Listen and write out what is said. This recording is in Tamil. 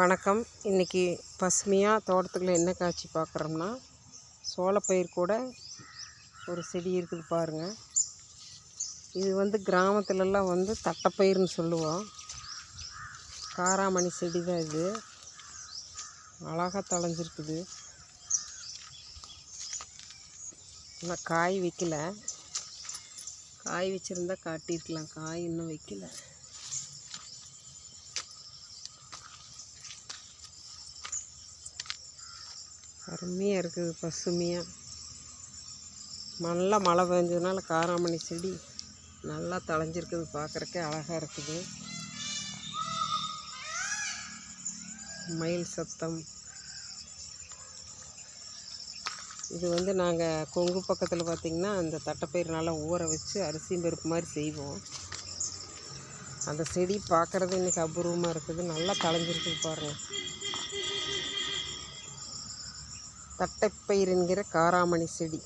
வணக்கம். இன்றைக்கி பசுமையாக தோட்டத்துக்குள்ள என்ன காட்சி பார்க்குறோம்னா சோளப்பயிர் கூட ஒரு செடி இருக்குது பாருங்கள் இது வந்து கிராமத்துலலாம் வந்து தட்டைப்பயிர்னு சொல்லுவோம். காராமணி செடி தான் இது. அழகாக தழைஞ்சிருக்குது. ஆனால் காய் வைக்கல. காய் வச்சுருந்தா காட்டியிருக்கலாம். காய் இன்னும் வைக்கல. அருமையாக இருக்குது பசுமையாக நல்லா மழை பெஞ்சதுனால காராமணி செடி நல்லா தழைஞ்சிருக்குது பார்க்குறக்கே அழகாக இருக்குது. மயில் சத்தம். இது வந்து நாங்கள் கொங்கு பக்கத்தில் பார்த்திங்கன்னா அந்த தட்டைப்பயிர் நல்லா ஊற வச்சு அரிசியும் பருப்பு மாதிரி செய்வோம். அந்த செடி பார்க்குறது இன்றைக்கி அபூர்வமாக இருக்குது. நல்லா தழைஞ்சிருக்குது பாருங்கள் தட்டைப்பயிர் என்கிற காராமணி செடி.